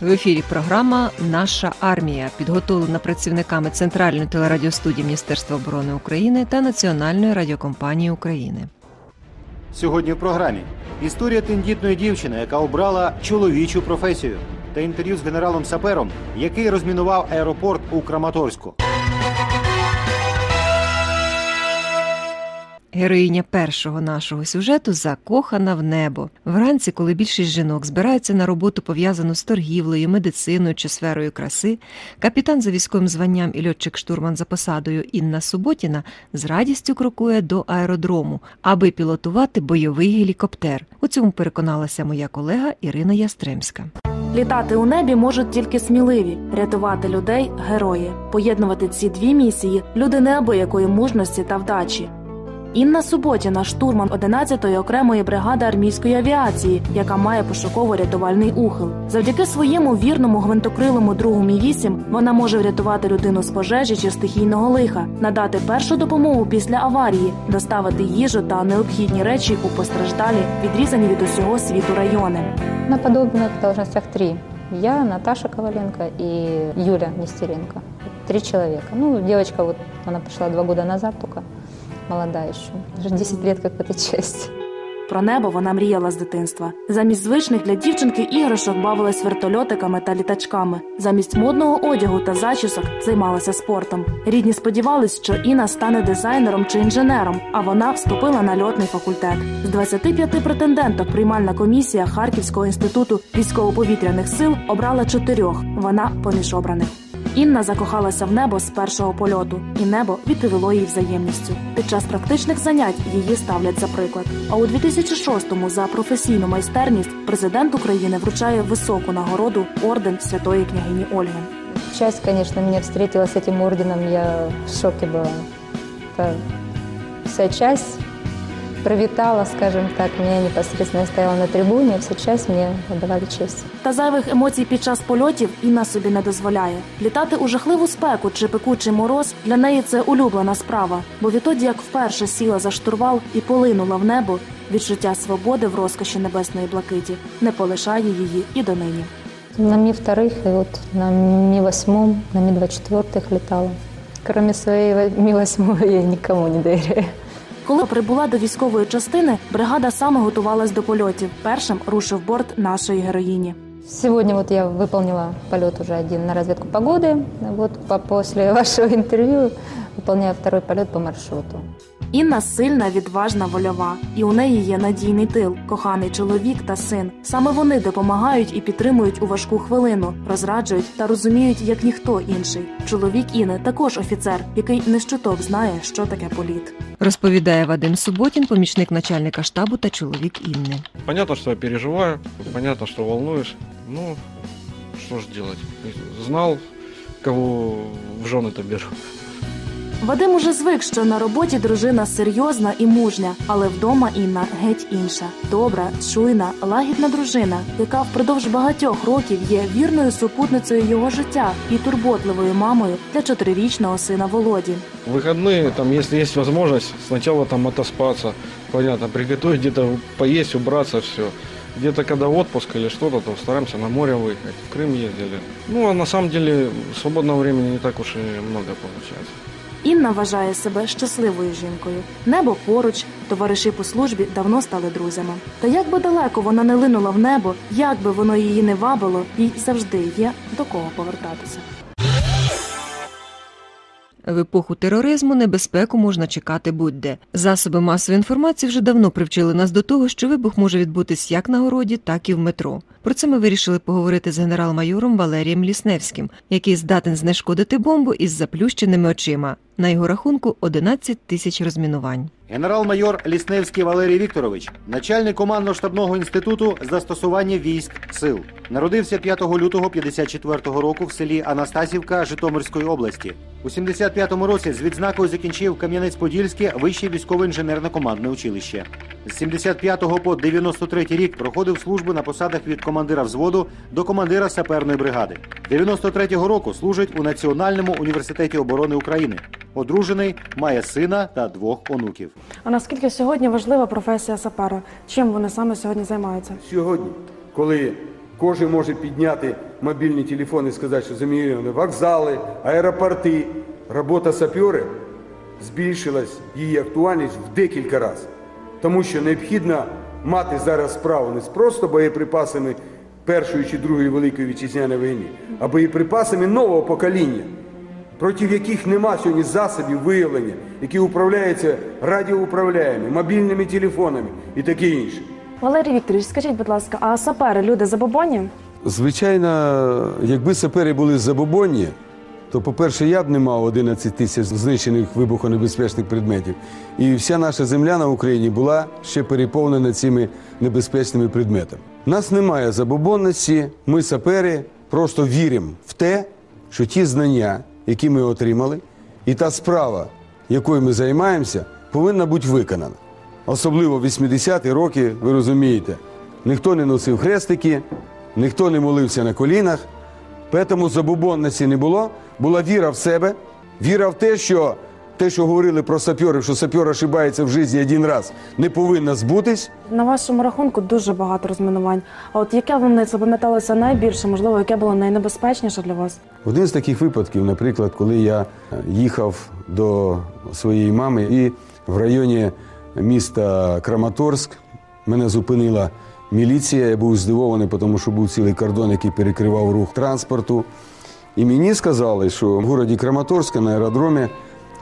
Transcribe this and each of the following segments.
В ефірі програма Наша армія підготовлена працівниками Центральної телерадіостудії Міністерства оборони України та Національної радіокомпанії України. Сьогодні в програмі історія тендітної дівчини, яка обрала чоловічу професію, та інтерв'ю з генералом Сапером, який розмінував аеропорт у Краматорську. Героїня першого нашого сюжету закохана в небо. Вранці, коли більшість жінок збираються на роботу пов'язану з торгівлею, медициною чи сферою краси, капітан за військовим званням і льотчик-штурман за посадою Інна Суботіна з радістю крокує до аеродрому, аби пілотувати бойовий гелікоптер. У цьому переконалася моя колега Ірина Ястремська. Літати у небі можуть тільки сміливі, рятувати людей герої. Поєднувати ці дві місії люди неабиякої мужності та вдачі. Інна Суботіна, штурман 11-ї окремої бригади армійської авіації, яка має пошуково-рятувальний ухил. Завдяки своєму вірному гвинтокрилому другу Мі 8 вона може врятувати людину з пожежі чи стихійного лиха, надати першу допомогу після аварії, доставити їжу та необхідні речі у постраждалі, відрізані від усього світу райони. На подобных должностях три. Я, Наташа Коваленко и Юля Нестеренко. Три человека. Ну, девочка вот, она пришла два года назад только, молодая еще. Даже 10 лет как в этой части. Про небо вона мріяла з дитинства. Замість звичних для дівчинки іграшок бавилась вертольотиками та літачками. Замість модного одягу та зачісок займалася спортом. Рідні сподівались, що Інна стане дизайнером чи інженером, а вона вступила на льотний факультет. З 25 претенденток приймальна комісія Харківського інституту військово-повітряних сил обрала чотирьох. Вона поміж обраних. Інна закохалася в небо з першого польоту, і небо відповіло їй взаємністю. Під час практичних занять її ставлять за приклад. А у 2006-му за професійну майстерність президент України вручає високу нагороду орден святої княгині Ольги. Часть, конечно, меня встретила с этим орденом, я в шоке была. Это вся часть привитала, скажем так, меня непосредственно стояла на трибуне, а вся часть мне отдавали честь. Та зайвих емоцій під час польотів Інна собі не дозволяє. Літати у жахливу спеку чи пекучий мороз для неї це улюблена справа. Бо відтоді, як вперше сіла за штурвал і полинула в небо, відчуття свободи в розкоші небесної блакиті не полишає її і донині. На Ми-вторых и вот на Ми-восьмом, на Ми-24 летала. Кроме своей Ми-восьмой я никому не доверяю. Коли прибула до військової частини, бригада саме готувалась до польотів. Першим рушив борт нашої героїні. Сегодня вот я выполнила полет уже один на разведку погоды. Вот по- после вашего интервью выполняю второй полет по маршруту. Інна сильна, відважна, вольова, і у неї є надійний тил, коханий чоловік та син. Саме вони допомагають і підтримують у важку хвилину, розраджують та розуміють, як ніхто інший. Чоловік Інни також офіцер, який не щоток знає, що таке політ. Розповідає Вадим Суботін, помічник начальника штабу та чоловік Інни. Понятно, что я переживаю, понятно, что волнуюсь. Ну, что ж делать? Знал, кого в жены-то беру. Вадим уже звик, що на роботі дружина серйозна і мужня, але вдома Інна геть інша. Добра, чуйна, лагідна дружина, яка впродовж багатьох років є вірною супутницею його життя і турботливою мамою для чотирирічного сина Володі. В выходные, там, если есть возможность, сначала там отоспаться, понятно, приготовить где-то поесть, убраться, все. Где-то когда отпуск или что-то, то стараемся на море выехать. В Крым ездили. Ну, а на самом деле свободного времени не так уж и много получается. Інна вважає себе щасливою жінкою. Небо поруч, товариші по службі давно стали друзями. Та як би далеко вона не линула в небо, як би воно її не вабило, їй завжди є до кого повертатися. В епоху тероризму небезпеку можна чекати будь-де. Засоби масової інформації вже давно привчили нас до того, що вибух може відбутись як на городі, так і в метро. Про це ми вирішили поговорити з генерал-майором Валерієм Лісневським, який здатен знешкодити бомбу із заплющеними очима. На його рахунку 11 тисяч розмінувань. Генерал-майор Лісневський Валерій Вікторович, начальник командно-штабного інституту застосування військ сил. Народився 5 лютого 54 року в селі Анастасівка Житомирської області. У 75-му році з відзнакою закінчив Кам'янець-Подільське вище військово-інженерне-командне училище. З 75 по 93 рік проходив службу на посадах від командира взводу до командира саперної бригади. 93-го року служить у Національному університеті оборони України. Одружений, має сина та двох онуків. А наскільки сьогодні важлива професія сапера? Чим вони саме сьогодні займаються? Сьогодні, коли кожен може підняти мобільні телефони і сказати, що замінили вокзали, аеропорти. Робота саперів збільшилась, її актуальність в декілька разів. Тому що необхідно мати зараз справу не з просто боєприпасами Першої чи Другої Великої Вітчизняної війни, а боєприпасами нового покоління, проти яких нема сьогодні засобів виявлення, які управляються радіоуправляями, мобільними телефонами і таке інше. Валерій Вікторович, скажіть, будь ласка, а сапери люди забобонні? Звичайно, якби сапери були забобонні, то, по-перше, я б не мав 11 тисяч знищених вибухонебезпечних предметів. І вся наша земля на Україні була ще переповнена цими небезпечними предметами. Нас немає забобонності, ми сапери просто віримо в те, що ті знання, які ми отримали, і та справа, якою ми займаємося, повинна бути виконана. Особливо в 80-ті роки, ви розумієте, ніхто не носив хрестики, ніхто не молився на колінах, тому забобонності не було. Була віра в себе, віра в те, що те, що говорили про саперів, що сапер ошибається в житті один раз, не повинна збутись. На вашому рахунку дуже багато розмінувань. А от яке вам запам'яталося найбільше, можливо, яке було найнебезпечніше для вас? Один з таких випадків, наприклад, коли я їхав до своєї мами і в районі міста Краматорськ мене зупинила міліція. Я був здивований, тому що був цілий кордон, який перекривав рух транспорту. І мені сказали, що в городі Краматорська на аеродромі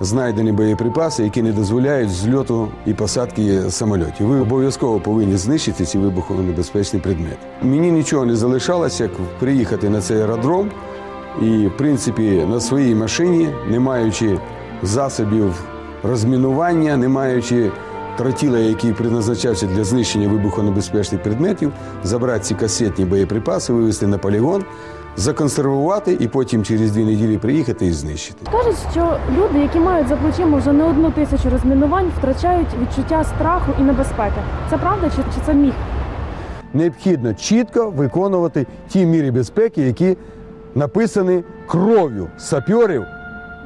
знайдені боєприпаси, які не дозволяють зльоту і посадки самольотів. Ви обов'язково повинні знищити ці вибухонебезпечні предмети. Мені нічого не залишалося, як приїхати на цей аеродром і, в принципі, на своїй машині, не маючи засобів розмінування, не маючи тротіла, який призначався для знищення вибухонебезпечних предметів, забрати ці касетні боєприпаси, вивезти на полігон, законсервувати і потім через дві неділі приїхати і знищити. Кажуть, що люди, які мають за плечима вже не одну тисячу розмінувань, втрачають відчуття страху і небезпеки. Це правда чи, чи це міф? Необхідно чітко виконувати ті міри безпеки, які написані кров'ю саперів.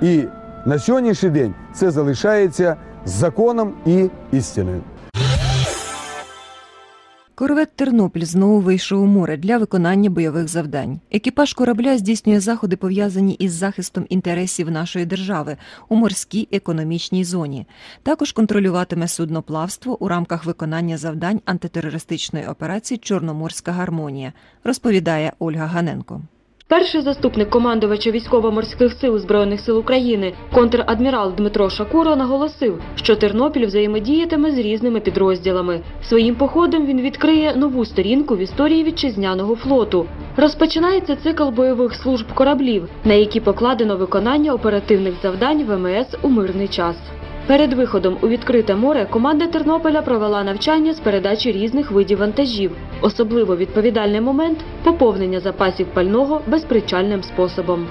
І на сьогоднішній день це залишається законом і істиною. Корвет Тернопіль знову вийшов у море для виконання бойових завдань. Екіпаж корабля здійснює заходи, пов'язані із захистом інтересів нашої держави у морській економічній зоні. Також контролюватиме судноплавство у рамках виконання завдань антитерористичної операції Чорноморська гармонія, розповідає Ольга Ганенко. Перший заступник командувача військово-морських сил Збройних сил України, контр-адмірал Дмитро Шакуро наголосив, що Тернопіль взаємодіятиме з різними підрозділами. Своїм походом він відкриє нову сторінку в історії вітчизняного флоту. Розпочинається цикл бойових служб кораблів, на які покладено виконання оперативних завдань ВМС у мирний час. Перед виходом у відкрите море команда Тернополя провела навчання з передачі різних видів вантажів. Особливо відповідальний момент поповнення запасів пального безпричальним способом.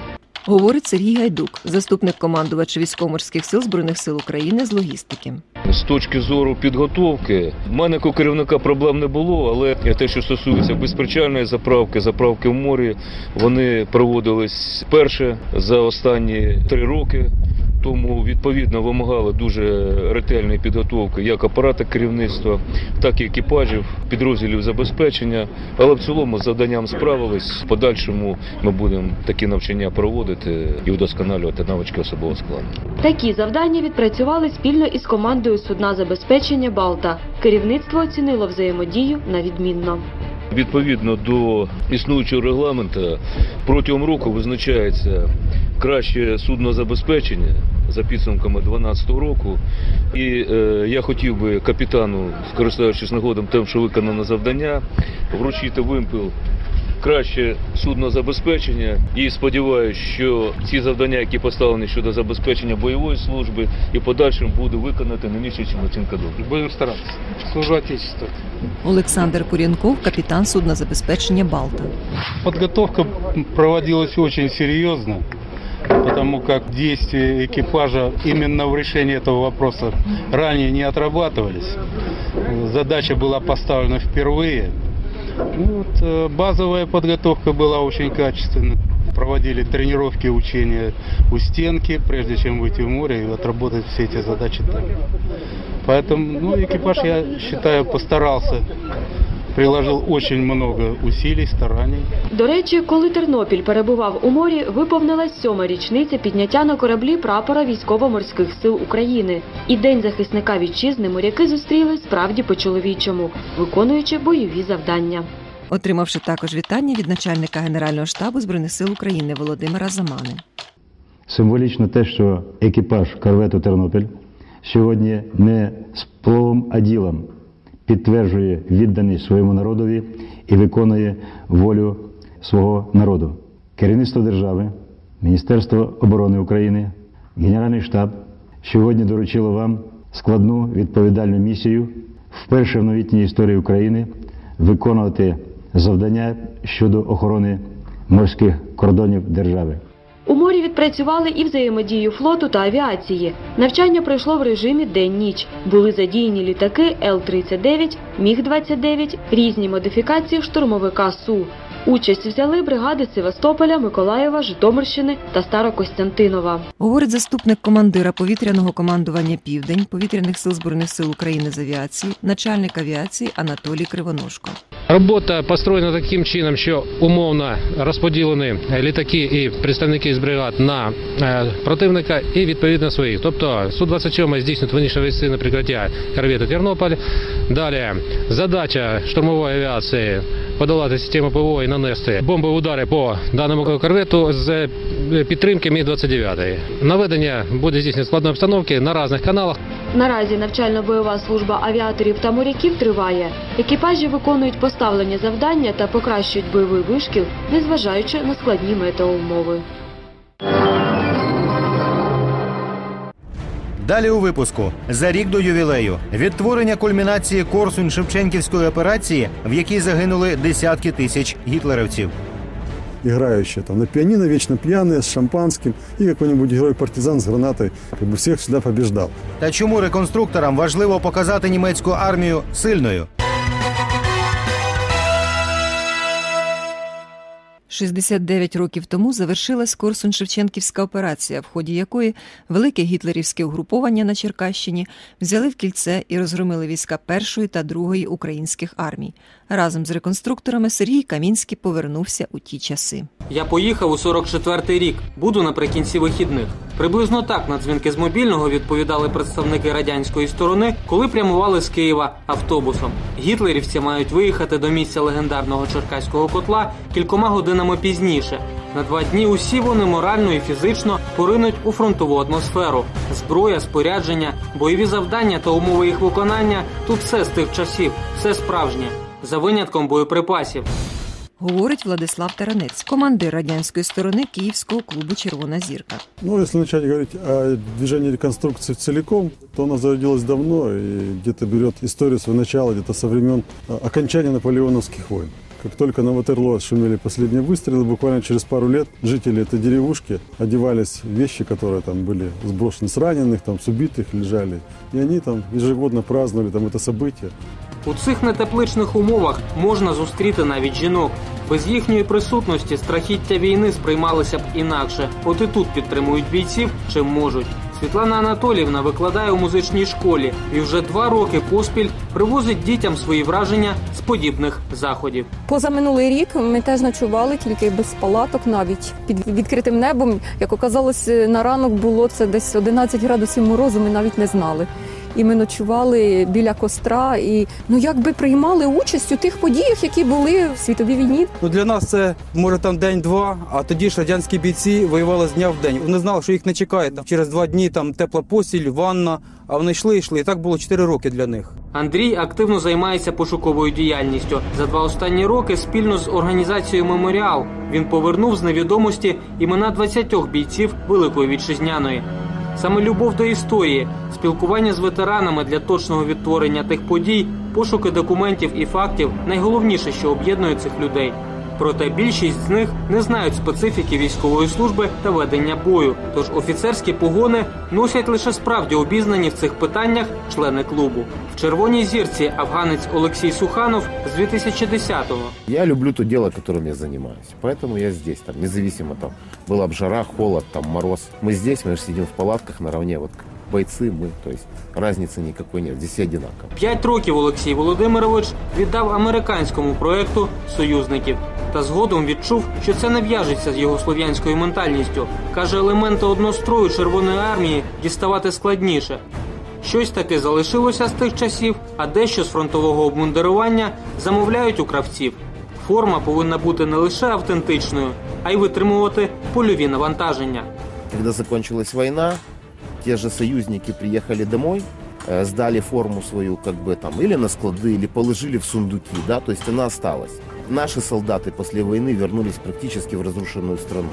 Говорить Сергій Гайдук, заступник командувача військово-морських сил Збройних сил України з логістики. З точки зору підготовки, в мене як у керівника проблем не було, але те, що стосується безпричальної заправки, заправки в морі, вони проводились вперше за останні три роки. Тому відповідно вимагали дуже ретельної підготовки як апарата керівництва, так і екіпажів, підрозділів забезпечення. Але в цілому з завданням справились. В подальшому ми будемо такі навчання проводити і вдосконалювати навички особового складу. Такі завдання відпрацювали спільно із командою судна забезпечення Балта. Керівництво оцінило взаємодію на відмінно. Відповідно до існуючого регламенту, протягом року визначається краще суднозабезпечення за підсумками 2012 року. І е, я хотів би капітану, скористаючись нагодом тим, що виконано завдання, вручити вимпел краще суднозабезпечення і сподіваюся, що ці завдання, які поставлені щодо забезпечення бойової служби, і в подальшому буду виконати не нижче, ніж оцінка добре. Будем стараться. Служу Отечеству. Олександр Курянков, капітан суднозабезпечення Балта. Подготовка проводилась очень серьезно, потому как действия экипажа именно в решении этого вопроса ранее не отрабатывались. Задача была поставлена впервые. Ну вот, э, базовая подготовка была очень качественна. Проводили тренировки, учения у стенки, прежде чем выйти в море и отработать все эти задачи. Поэтому ну, экипаж, я считаю, постарался приложил очень много усилий, стараний. До речі, коли Тернопіль перебував у морі, виповнилась сьома річниця підняття на кораблі прапора військово-морських сил України. І День захисника вітчизни моряки зустріли справді по-чоловічому, виконуючи бойові завдання. Отримавши також вітання від начальника Генерального штабу Збройних сил України Володимира Замани. Символічно те, що екіпаж корвету Тернопіль сьогодні не з пловом, а ділом підтверджує відданість своєму народові і виконує волю свого народу. Керівництво держави, Міністерство оборони України, Генеральний штаб сьогодні доручило вам складну відповідальну місію вперше в новітній історії України виконувати завдання щодо охорони морських кордонів держави. У морі відпрацювали і взаємодію флоту та авіації. Навчання пройшло в режимі день-ніч. Були задіяні літаки Л-39, Міг-29, різні модифікації штурмовика Су. Участь взяли бригади Севастополя, Миколаєва, Житомирщини та Старокостянтинова. Говорить заступник командира повітряного командування Південь повітряних сил збройних сил України з авіації, начальник авіації Анатолій Кривоножко. Робота построєна таким чином, що умовно розподілені літаки і представники з бригад на е, противника і відповідно своїх. Тобто Су-27 здійснює винішне авіаційне прикриття корвету Тернополь. Далі задача штурмової авіації подолати систему ПВО і нанести бомбові удари по даному корвету з е, підтримки Мі-29. Наведення буде здійснено складної обстановки на різних каналах. Наразі навчально-бойова служба авіаторів та моряків триває. Екіпажі виконують поставлені завдання та покращують бойовий вишкіл, незважаючи на складні метеоумови. Далі у випуску за рік до ювілею відтворення кульмінації Корсунь-Шевченківської операції, в якій загинули десятки тисяч гітлерівців. играющие там на пианино, вечно пьяные, с шампанским, и какой-нибудь герой-партизан с гранатой как бы всех всегда побеждал. Та чому реконструкторам важливо показати німецьку армію сильною? 69 років тому завершилась Корсунь-Шевченківська операція, в ході якої велике гітлерівське угруповання на Черкащині взяли в кільце і розгромили війська першої та другої українських армій. Разом з реконструкторами Сергій Камінський повернувся у ті часи. Я поїхав у 44-й рік. Буду наприкінці вихідних. Приблизно так на дзвінки з мобільного відповідали представники радянської сторони, коли прямували з Києва автобусом. Гітлерівці мають виїхати до місця легендарного черкаського котла кількома годинами пізніше. На два дні усі вони морально і фізично поринуть у фронтову атмосферу. Зброя, спорядження, бойові завдання та умови їх виконання тут все з тих часів, все справжнє, за винятком боєприпасів. Говорить Владислав Таранець, командир радянської сторони Київського клубу Червона зірка. Ну, если начать говорить о движении реконструкции целиком, то она зародилась давно и где-то берет историю своего начала, где-то со времен а, окончания наполеоновских войн. Как только на Ватерлоо шумели последние выстрелы, буквально через пару лет жители этой деревушки одевались в вещи, которые там были сброшены с раненых, там, с убитых лежали. И они там ежегодно праздновали там это событие. У цих нетепличних умовах можна зустріти навіть жінок. Без їхньої присутності страхіття війни сприймалися б інакше. От і тут підтримують бійців чим можуть. Світлана Анатоліївна викладає у музичній школі і вже два роки поспіль привозить дітям свої враження з подібних заходів. Позаминулий рік ми теж ночували, тільки без палаток, навіть під відкритим небом. Як оказалось, на ранок було це десь 11 градусів морозу. Ми навіть не знали. І ми ночували біля костра, і ну якби приймали участь у тих подіях, які були в світовій війні. Ну для нас це може там день-два, а тоді ж радянські бійці воювали з дня в день. Вони знали, що їх не чекає. Там через два дні там тепла постіль, ванна. А вони йшли, йшли. І так було 4 роки для них. Андрій активно займається пошуковою діяльністю. За два останні роки спільно з організацією Меморіал він повернув з невідомості імена 20 бійців Великої вітчизняної. Саме любов до історії, спілкування з ветеранами для точного відтворення тих подій, пошуки документів і фактів найголовніше, що об'єднує цих людей Проте більшість з них не знають специфіки військової служби та ведення бою. Тож офіцерські погони носять лише справді обізнані в цих питаннях члени клубу. В червоній зірці афганець Олексій Суханов з 2010-го. Я люблю то дело, которым я занимаюсь. Поэтому я здесь, там, независимо, там, была бы жара, холод, там, мороз. Мы здесь, мы же сидим в палатках наравне, вот бойцы, мы, то есть разницы никакой нет, здесь все одинаково. П'ять років Олексій Володимирович віддав американському проекту союзників. Та згодом відчув, що це не в'яжеться з його слов'янською ментальністю. Каже, елементи однострою Червоної армії діставати складніше. Щось таки залишилося з тих часів, а дещо з фронтового обмундирування замовляють у кравців. Форма повинна бути не лише автентичною, а й витримувати польові навантаження. Когда закончилась война, те же союзники приехали домой, э, сдали форму свою как бы там или на склады, или положили в сундуки, да, то есть она осталась. Наши солдаты после войны вернулись практически в разрушенную страну.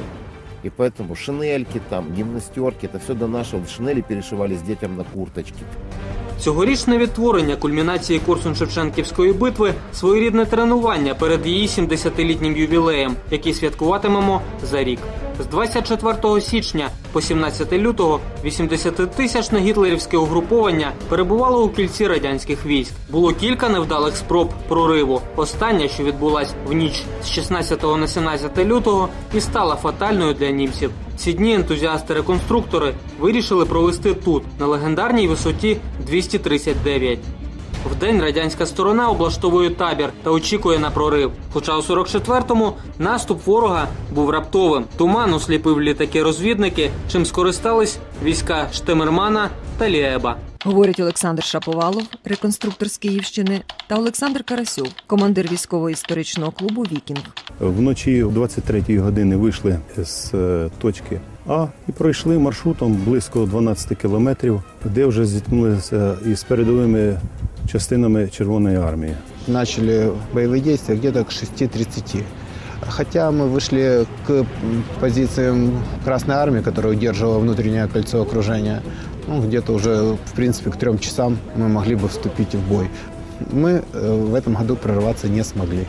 И поэтому шинельки там, гимнастерки, это все до нашего. Шинели перешивались детям на курточки. Цьогорічне відтворення кульмінації Корсун-Шевченківської битви своєрідне тренування перед її 70-літнім ювілеєм, який святкуватимемо за рік. З 24 січня по 17 лютого 80-тисячне гітлерівське угруповання перебувало у кільці радянських військ. Було кілька невдалих спроб прориву. Остання, що відбулась в ніч з 16 на 17 лютого, і стала фатальною для німців. Ці дні ентузіасти-реконструктори вирішили провести тут, на легендарній висоті 239. Вдень радянська сторона облаштовує табір та очікує на прорив. Хоча у 44-му наступ ворога був раптовим. Туман осліпив літаки-розвідники, чим скористались війська Штемермана та Ліеба Говорять Олександр Шаповалов, реконструктор з Київщини, та Олександр Карасьов, командир військово-історичного клубу Вікінг. Вночі о 23-ї години вийшли з е, точки А і пройшли маршрутом близько 12 кілометрів, де вже зіткнулися із передовими частинами Червоної армії. Начали боевые действия где-то к 6.30. Хотя мы вышли к позициям Красной Армии, которая удерживала внутреннее кольцо окружения, ну, где-то уже, в принципе, к трем часам мы могли бы вступить в бой. Мы э, в этом году прорваться не смогли.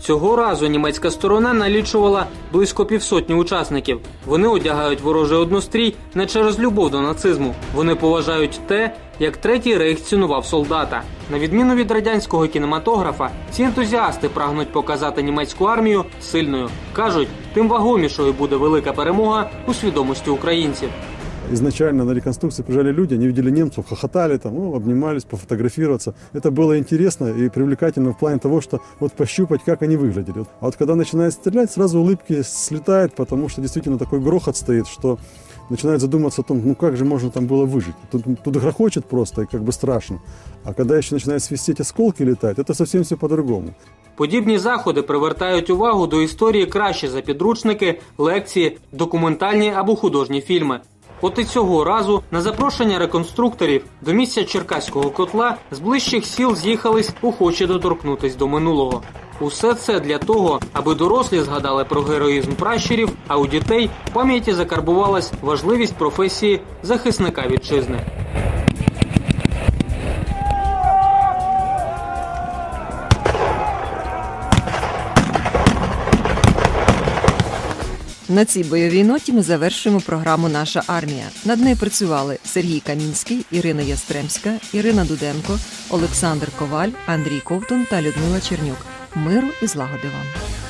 Цього разу німецька сторона налічувала близько півсотні учасників. Вони одягають ворожий однострій не через любов до нацизму. Вони поважають те, як третій рейх цінував солдата. На відміну від радянського кінематографа, ці ентузіасти прагнуть показати німецьку армію сильною. кажуть, тим вагомішою буде велика перемога у свідомості українців. Изначально на реконструкции приезжали люди, они видели немцев, хохотали там, ну, обнимались, пофотографироваться. Это было интересно и привлекательно в плане того, что вот пощупать, как они выглядели. Вот. А вот когда начинают стрелять, сразу улыбки слетают, потому что действительно такой грохот стоит, что начинают задуматься о том, ну как же можно там было выжить. Тут, тут грохочет просто и как бы страшно. А когда еще начинают свистеть осколки летать, это совсем все по-другому. Подібні заходи привертають увагу до історії краще за підручники, лекції, документальні або художні фільми. От і цього разу на запрошення реконструкторів до місця Черкаського котла з ближчих сіл з'їхались охочі доторкнутись до минулого. Усе це для того, аби дорослі згадали про героїзм пращурів, а у дітей в пам'яті закарбувалась важливість професії захисника вітчизни. На цій бойовій ноті ми завершуємо програму Наша армія. Над нею працювали Сергій Камінський, Ірина Ястремська, Ірина Дуденко, Олександр Коваль, Андрій Ковтун та Людмила Чернюк. Миру і злагоди вам.